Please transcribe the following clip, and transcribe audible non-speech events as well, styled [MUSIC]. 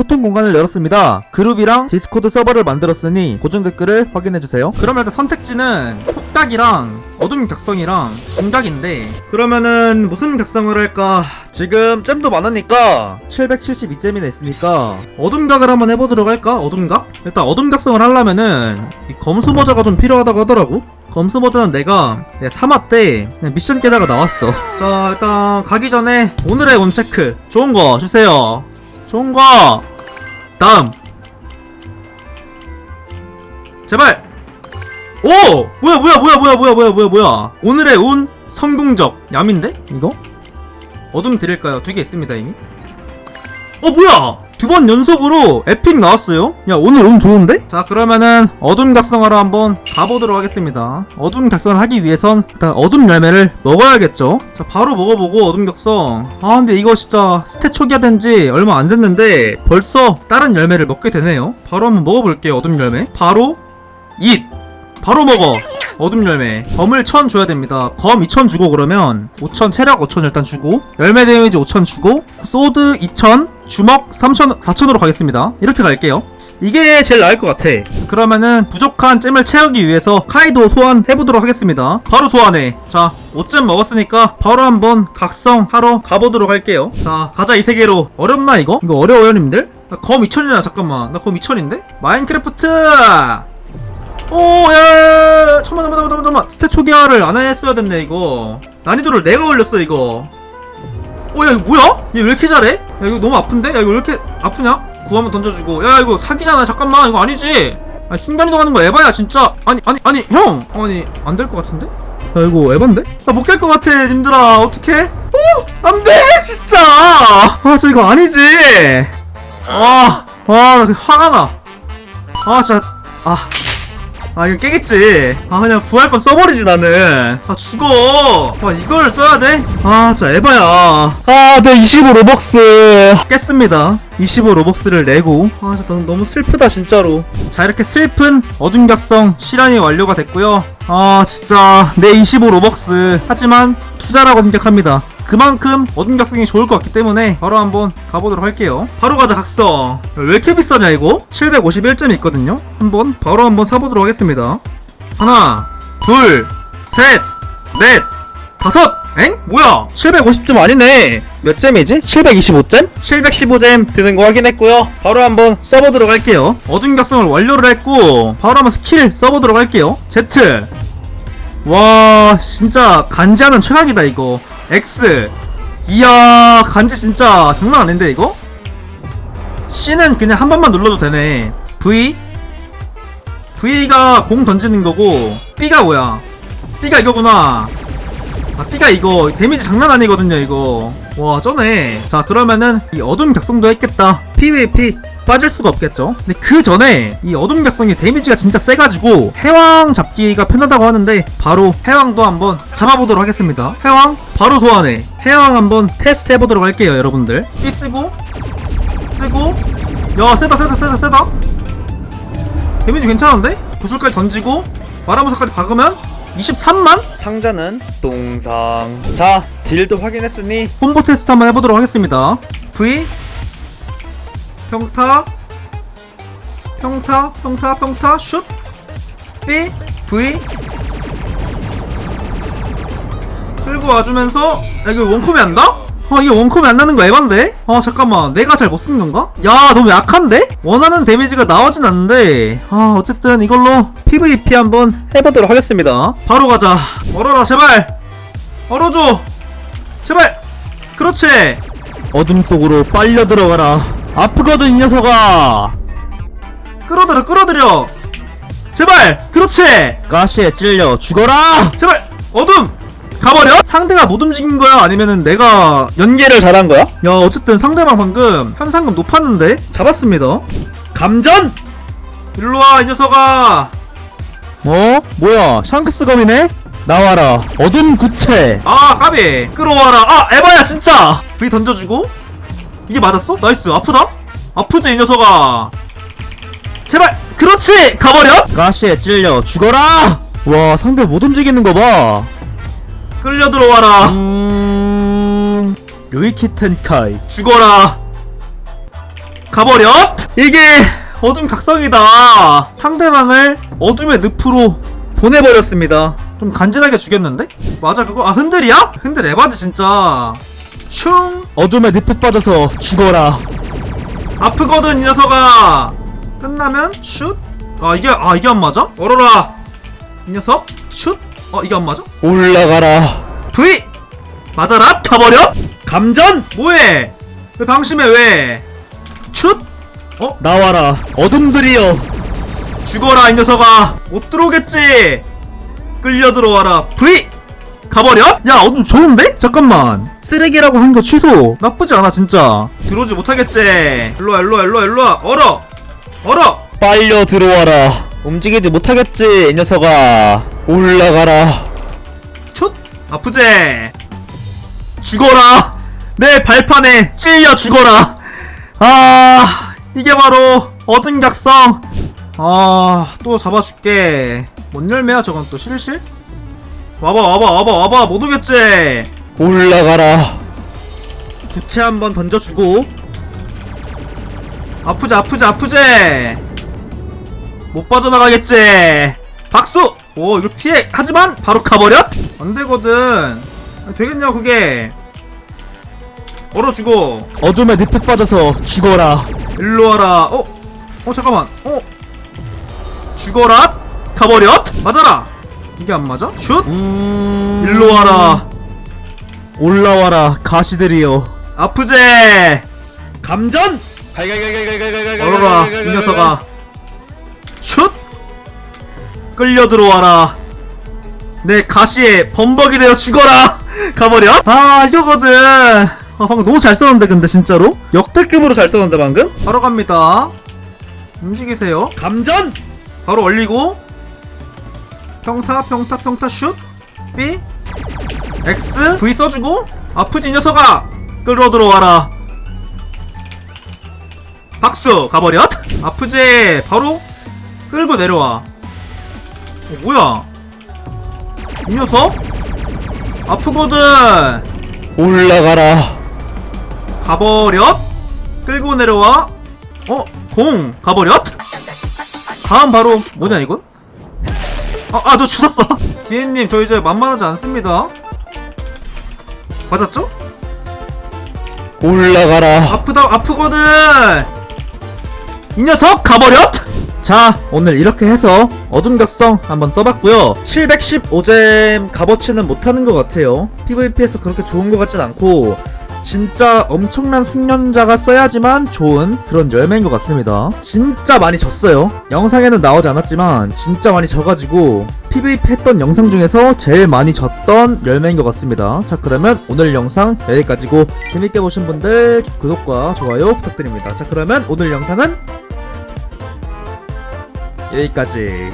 소통 공간을 열었습니다. 그룹이랑 디스코드 서버를 만들었으니 고정 댓글을 확인해주세요. 그러면 일단 선택지는 폭각이랑 어둠 격성이랑 중각인데 그러면은 무슨 격성을 할까? 지금 잼도 많으니까 772잼이나 있으니까 어둠각을 한번 해보도록 할까? 어둠각? 일단 어둠각성을 하려면은 이 검수 모자가 좀 필요하다고 하더라고 검수 모자는 내가 3화 때 미션 깨다가 나왔어 자 일단 가기 전에 오늘의 운 체크 좋은 거 주세요 좋은 거 다음. 제발. 오! 뭐야 뭐야 뭐야 뭐야 뭐야 뭐야 뭐야 뭐야. 오늘의 운 성공적. 얌인데 이거? 어둠 드릴까요? 두 개 있습니다 이미. 어 뭐야 두 번 연속으로 에픽 나왔어요. 야 오늘 운 좋은데? 자 그러면은 어둠 각성하러 한번 가보도록 하겠습니다. 어둠 각성을 하기 위해선 일단 어둠 열매를 먹어야겠죠? 자 바로 먹어보고 어둠 각성. 아 근데 이거 진짜 스탯 초기화된 지 얼마 안 됐는데 벌써 다른 열매를 먹게 되네요. 바로 한번 먹어볼게요 어둠 열매. 바로 잇 바로 먹어 어둠 열매. 검을 1000 줘야 됩니다. 검 2000 주고 그러면 5000 체력 5000 일단 주고 열매 데미지 5000 주고 소드 2000 주먹 3000 4000으로 가겠습니다. 이렇게 갈게요. 이게 제일 나을 것 같아. 그러면은 부족한 잼을 채우기 위해서 카이도 소환해보도록 하겠습니다. 바로 소환해. 자 5잼 먹었으니까 바로 한번 각성하러 가보도록 할게요. 자 가자 이 세계로. 어렵나 이거? 이거 어려워요 님들? 나 검 2000이야 잠깐만. 나 검 2000인데? 마인크래프트 오, 야, 야, 야, 잠깐만, 잠깐만, 잠깐만, 잠깐만. 스탯 초기화를 안 했어야 됐네, 이거. 난이도를 내가 올렸어, 이거. 오, 야, 이거 뭐야? 얘 왜 이렇게 잘해? 야, 이거 너무 아픈데? 야, 이거 왜 이렇게 아프냐? 구 한번 던져주고. 야, 이거 사기잖아, 잠깐만. 이거 아니지? 아, 순간이동 하는 거 에바야, 진짜. 아니, 아니, 아니, 형! 아니, 안 될 것 같은데? 야, 이거 에반데? 나못깰것 같아, 님들아. 어떡해? 오! 안 돼! 진짜! 아, 저 이거 아니지! 아, 와, 나 화가 나. 아, 진짜. 아. 아 이거 깨겠지. 아 그냥 부활권 써버리지 나는. 아 죽어. 아 이걸 써야 돼? 아 진짜 에바야. 아네 25 로벅스. 깼습니다. 25 로벅스를 내고. 아 진짜 너무, 슬프다 진짜로. 자 이렇게 슬픈 어둠 각성 실현이 완료가 됐고요. 아 진짜 내 25 로벅스. 하지만 투자라고 생각합니다 그만큼 어둠 각성이 좋을 것 같기 때문에 바로 한번 가보도록 할게요. 바로 가자 각성 왜 이렇게 비싸냐 이거? 751점 있거든요? 한번 바로 한번 사보도록 하겠습니다. 하나 둘셋넷 다섯! 엥? 뭐야? 750점 아니네. 몇 잼이지? 725잼? 715잼 드는 거 확인했고요. 바로 한번 써보도록 할게요. 어둠 각성을 완료를 했고 바로 한번 스킬 써보도록 할게요. Z 와 진짜 간지하는 최악이다 이거. X. 이야 간지 진짜 장난 아닌데 이거? C는 그냥 한 번만 눌러도 되네. V. V가 공 던지는 거고 B가 뭐야? B가 이거구나. 아 B가 이거 데미지 장난 아니거든요 이거. 와 쩌네. 자 그러면은 이 어둠 격성도 했겠다. PVP 빠질 수가 없겠죠. 근데 그 전에 이 어둠 격성이 데미지가 진짜 세가지고 해왕 잡기가 편하다고 하는데 바로 해왕도 한번 잡아보도록 하겠습니다. 해왕 바로 소환해. 해왕 한번 테스트 해보도록 할게요 여러분들. B 쓰고 쓰고. 야 세다 세다 세다 세다. 데미지 괜찮은데? 구슬까지 던지고 마라모사까지 박으면 23만? 상자는 똥상. 자 딜도 확인했으니 콤보 테스트 한번 해보도록 하겠습니다. V 평타. 평타 평타 평타. 슛. B V 끌고 와주면서 야 이거 원콤이 안다? 아 이게 원콤이 안 나는 거 에반데? 아 잠깐만. 내가 잘못쓴 건가? 야 너무 약한데? 원하는 데미지가 나오진 않는데. 아 어쨌든 이걸로 PVP 한번 해보도록 하겠습니다. 바로 가자. 얼어라 제발. 얼어줘. 제발. 그렇지. 어둠 속으로 빨려 들어가라 아프거든 이 녀석아. 끌어들여 끌어들여. 제발 그렇지. 가시에 찔려 죽어라. 제발 어둠. 가버려? 상대가 못 움직인 거야? 아니면은 내가 연계를 잘한 거야? 야 어쨌든 상대방 방금 현상금 높았는데 잡았습니다. 감전! 일로와 이 녀석아. 뭐? 뭐야? 샹크스 검이네? 나와라. 어둠 구체. 아 까비. 끌어와라. 아 에바야 진짜. V 던져주고 이게 맞았어? 나이스. 아프다? 아프지 이 녀석아. 제발! 그렇지! 가버려! 가시에 찔려 죽어라! 와 상대 못 움직이는 거봐. 끌려 들어와라. 음... 류이키 텐카이. 죽어라. 가버려. 이게 어둠 각성이다. 상대방을 어둠의 늪으로 보내버렸습니다. 좀 간지나게 죽였는데? 맞아 그거? 아 흔들이야? 흔들 에바지 진짜 슝 어둠에 늪에 빠져서 죽어라. 아프거든 이 녀석아 끝나면 슛? 아 이게 아 이게 안 맞아? 얼어라 이 녀석 슛? 어 이게 안 맞아? 올라가라. V 맞아라 가버려 감전 뭐해 왜 방심해 왜 슛? 어? 나와라. 어둠들이여. 죽어라 이 녀석아 못 들어오겠지 끌려 들어와라 V 가버려? 야 어둠 좋은데? 잠깐만. 쓰레기라고 한 거 취소. 나쁘지 않아 진짜. 들어오지 못하겠지. 일로와 일로와 일로와 일로와. 얼어! 얼어! 빨려 들어와라. 움직이지 못하겠지, 이 녀석아. 올라가라. 촛 아프지? 죽어라! 내 발판에 찔려 죽어라! 아 이게 바로 어둠 각성. 아또 잡아줄게. 뭔 열매야 저건 또 실실 와봐 와봐 와봐 와봐 못 오겠지? 올라가라. 부채 한번 던져주고. 아프지 아프지 아프지? 못 빠져나가겠지? 박수! 오 이걸 피해. 하지만 바로 가버려? 안되거든. 되겠냐 그게? 얼어주고. 어둠에 늪에 빠져서 죽어라. 일로와라. 어? 어 잠깐만. 어? 죽어라? 가버려? 맞아라 이게 안 맞아? 슛 음... 일로 와라 올라와라. 가시들이여. 아프지 감전 얼어라 얼어라, 이 녀석아 슛 끌려 들어와라 내 가시에 범벅이 되어 죽어라 가버려 아 이거거든 아 방금 너무 잘 썼는데 근데 진짜로 역대급으로 잘 썼는데 방금 바로 갑니다 움직이세요 감전 바로 올리고 평타 평타 평타 슛. B. X. V 써주고 아프지 이 녀석아. 끌어 들어와라. 박수 가버렸. 아프지? 바로 끌고 내려와. 어, 뭐야? 이 녀석? 아프거든. 올라가라. 가버렸. 끌고 내려와. 어 공 가버렸. 다음 바로 뭐냐 이건 아 아 너 죽었어? [LAUGHS] 디엔님 저 이제 만만하지 않습니다. 맞았죠? 올라가라. 아프다 아프거든! 이 녀석 가버렸 자 오늘 이렇게 해서 어둠 각성 한번 써봤고요. 715잼 값어치는 못하는 것 같아요. PVP에서 그렇게 좋은 것 같진 않고 진짜 엄청난 숙련자가 써야지만 좋은 그런 열매인 것 같습니다. 진짜 많이 졌어요. 영상에는 나오지 않았지만 진짜 많이 져가지고 PVP 했던 영상 중에서 제일 많이 졌던 열매인 것 같습니다. 자 그러면 오늘 영상 여기까지고 재밌게 보신 분들 구독과 좋아요 부탁드립니다. 자 그러면 오늘 영상은 여기까지